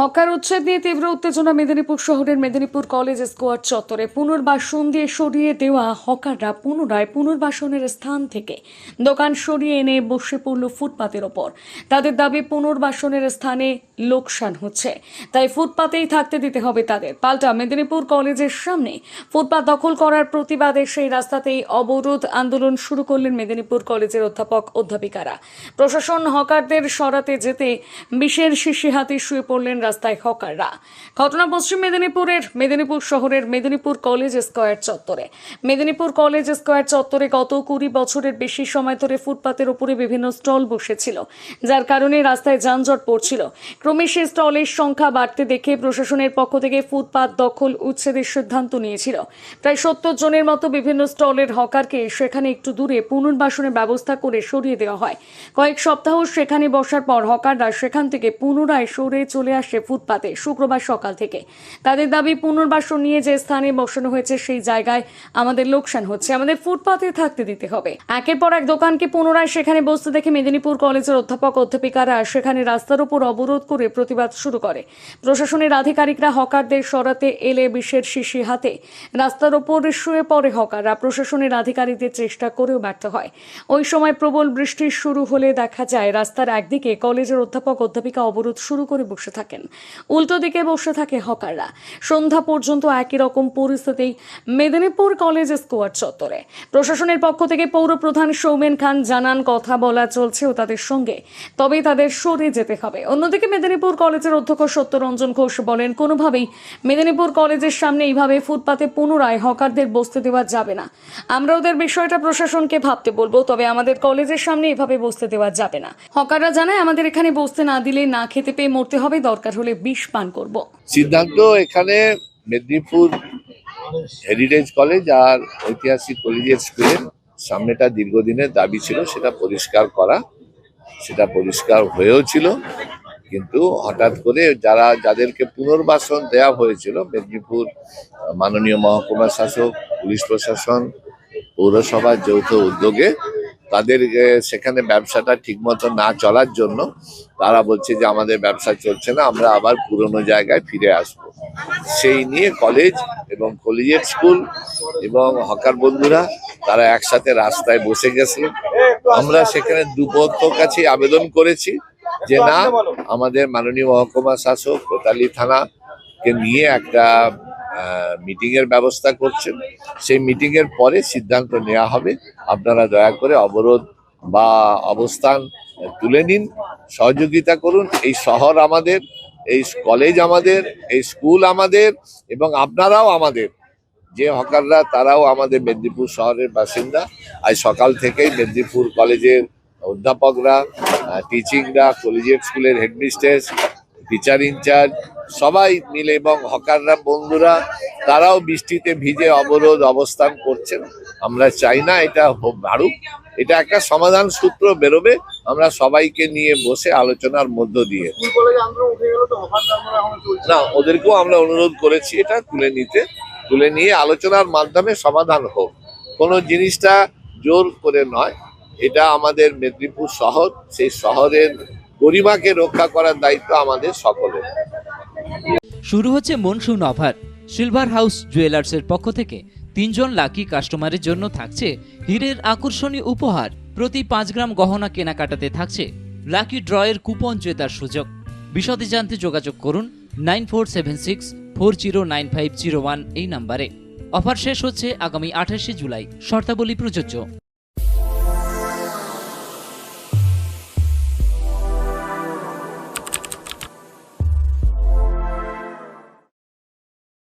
Hawker উচ্ছেদ নিয়ে তীব্র উত্তেজনা মেদিনীপুর শহরের মেদিনীপুর কলেজ স্কোয়াড চত্বরে। পুনর্বাসন দিয়ে সরিয়ে দেওয়া হকাররা পুনরায় পুনর্বাসনের স্থান থেকে দোকান সরিয়ে এনে বসে পড়ল ফুটপাতের ওপর। তাদের দাবি, পুনর্বাসনের স্থানে লোকসান হচ্ছে। তাই ফুটপাতেই থাকতে দিতে হবে তাদের। পাল্টা মেদিনীপুর কলেজের সামনে ফুটপাত দখল করার প্রতিবাদে সেই রাস্তাতেই অবরোধ আন্দোলন শুরু করলেন মেদিনীপুর কলেজের অধ্যাপক অধ্যাপিকারা। প্রশাসন হকারদের সরাতে যেতে বিষের শিশি হাতে শুয়ে পড়লেন রাস্তায় হকাররা। ঘটনা পশ্চিম মেদিনীপুরের মেদিনীপুর শহরের মেদিনীপুর কলেজ স্কোয়ার চত্বরে। মেদিনীপুর কলেজ স্কোয়ার চত্বরে গত কুড়ি বছরের বেশি সময় ধরে ফুটপাতের উপরে বিভিন্ন স্টল বসেছিল, যার কারণে রাস্তায় যানজট পড়ছিল। ক্রমে সেই স্টলের সংখ্যা বাড়তে দেখে প্রশাসনের পক্ষ থেকে ফুটপাত দখল উচ্ছেদের সিদ্ধান্ত নিয়েছিল। প্রায় সত্তর জনের মতো বিভিন্ন স্টলের হকারকে সেখানে একটু দূরে পুনর্বাসনের ব্যবস্থা করে সরিয়ে দেওয়া হয়। কয়েক সপ্তাহ সেখানে বসার পর হকাররা সেখান থেকে পুনরায় সরে চলে আসে। ফুটপাতে, শুক্রবার সকাল থেকে। তাদের দাবি পুনর্বাসন নিয়ে যে স্থানে বসানো হয়েছে, সেই জায়গায় আমাদের লোকসান হচ্ছে। আমাদের ফুটপাতে থাকতে দিতে হবে। একের পর এক দোকানকে পুনরায় সেখানে বসতে দেখে মেদিনীপুর কলেজের অধ্যাপক অধ্যাপিকারা সেখানে রাস্তার উপর অবরোধ করে প্রতিবাদ শুরু করে। প্রশাসনের আধিকারিকরা হকারদের সরাতে এলে বিষের শিশি হাতে। রাস্তার ওপর শুয়ে পড়ে হকাররা। প্রশাসনের আধিকারিকদের চেষ্টা করেও ব্যর্থ হয়। ওই সময় প্রবল বৃষ্টি শুরু হলে দেখা যায়, রাস্তার একদিকে কলেজের অধ্যাপক অধ্যাপিকা অবরোধ শুরু করে বসে থাকেন। উল্টো দিকে বসে থাকে হকাররা। সন্ধ্যা পর্যন্ত একই রকম পরিস্থিতি মেদিনীপুর কলেজ স্কোয়ার চত্বরে। প্রশাসনের পক্ষ থেকে পৌর প্রধান সৌমেন খান জানান, কথা বলা চলছেও তাদের সঙ্গে তবে তাদের সরে যেতে হবে। অন্যদিকে মেদিনীপুর কলেজের অধ্যক্ষ সত্যরঞ্জন ঘোষ বলেন, কোনোভাবেই মেদিনীপুর কলেজের সামনে এইভাবে ফুটপাতে পুনরায় হকারদের বসতে দেওয়া যাবে না। আমরা ওদের বিষয়টা প্রশাসনকে ভাবতে বলব, তবে আমাদের কলেজের সামনে এভাবে বসতে দেওয়া যাবে না। হকাররা জানায়, আমাদের এখানে বসতে না দিলে না খেতে পেয়ে মরতে হবে, দরকার হলে বিষ পান করব। সিদ্ধান্ত এখানে মেদিনীপুর হেরিটেজ কলেজ আর ঐতিহাসিক কলেজিয়েট স্কুলের সামনেটা দীর্ঘদিনের দাবি ছিল, সেটা পরিষ্কার করা। সেটা পরিষ্কার হয়েও ছিল, কিন্তু হঠাৎ করে যারা, যাদেরকে পুনর্বাসন দেওয়া হয়েছিল, মেদিনীপুর মাননীয় মহকুমা শাসক, পুলিশ প্রশাসন, পৌরসভার যৌথ উদ্যোগে তাদের সেখানে ব্যবসাটা ঠিকমতো না চলার জন্য তারা বলছে যে আমাদের ব্যবসা চলছে না, আমরা আবার পুরনো জায়গায় ফিরে আসব। সেই নিয়ে কলেজ এবং কলেজের স্কুল এবং হকার বন্ধুরা তারা একসাথে রাস্তায় বসে গেছে। আমরা সেখানে দুপক্ষর কাছে আবেদন করেছি যে না, আমাদের মাননীয় মহকুমা শাসক কোতালি থানাকে নিয়ে একটা মিটিং এর ব্যবস্থা করছেন। সেই মিটিং এর পরে সিদ্ধান্ত নেওয়া হবে। আপনারা দয়া করে অবরোধ বা অবস্থান তুলে নিন, সহযোগিতা করুন। এই শহর আমাদের, এই কলেজ আমাদের, এই স্কুল আমাদের এবং আপনারাও আমাদের। যে হকাররা, তারাও আমাদের মেদিনীপুর শহরের বাসিন্দা। আজ সকাল থেকেই মেদিনীপুর কলেজের অধ্যাপকরা টিচিংরা কলেজিয়েট স্কুলের হেডমিস্ট্রেস টিচার ইনচার্জ সবাই মিলে এবং হকাররা বন্ধুরা তারাও বৃষ্টিতে ভিজে অবরোধ অবস্থান করছেন। আমরা চাই না এটা বাড়ুক এটা একটা সমাধান সূত্র বেরোবে আমরা সবাইকে নিয়ে বসে আলোচনার মধ্য দিয়ে। না ওদেরকেও আমরা অনুরোধ করেছি এটা তুলে নিতে। তুলে নিয়ে আলোচনার মাধ্যমে সমাধান হোক। কোনো জিনিসটা জোর করে নয় এটা আমাদের মেদিনীপুর শহর। সেই শহরের গরিমাকে রক্ষা করার দায়িত্ব আমাদের সকলের। শুরু হচ্ছে মনসুন অফার। সিলভার হাউস জুয়েলার্সের পক্ষ থেকে তিনজন লাকি কাস্টমারের জন্য থাকছে হীরের আকর্ষণীয় উপহার। প্রতি পাঁচ গ্রাম গহনা কেনাকাটাতে থাকছে লাকি ড্রয়ের কুপন জেতার সুযোগ। বিশদে জানতে যোগাযোগ করুন nine four seven six four zero nine five zero one এই নাম্বারে। অফার শেষ হচ্ছে আগামী আঠাশে জুলাই। শর্তাবলী প্রযোজ্য।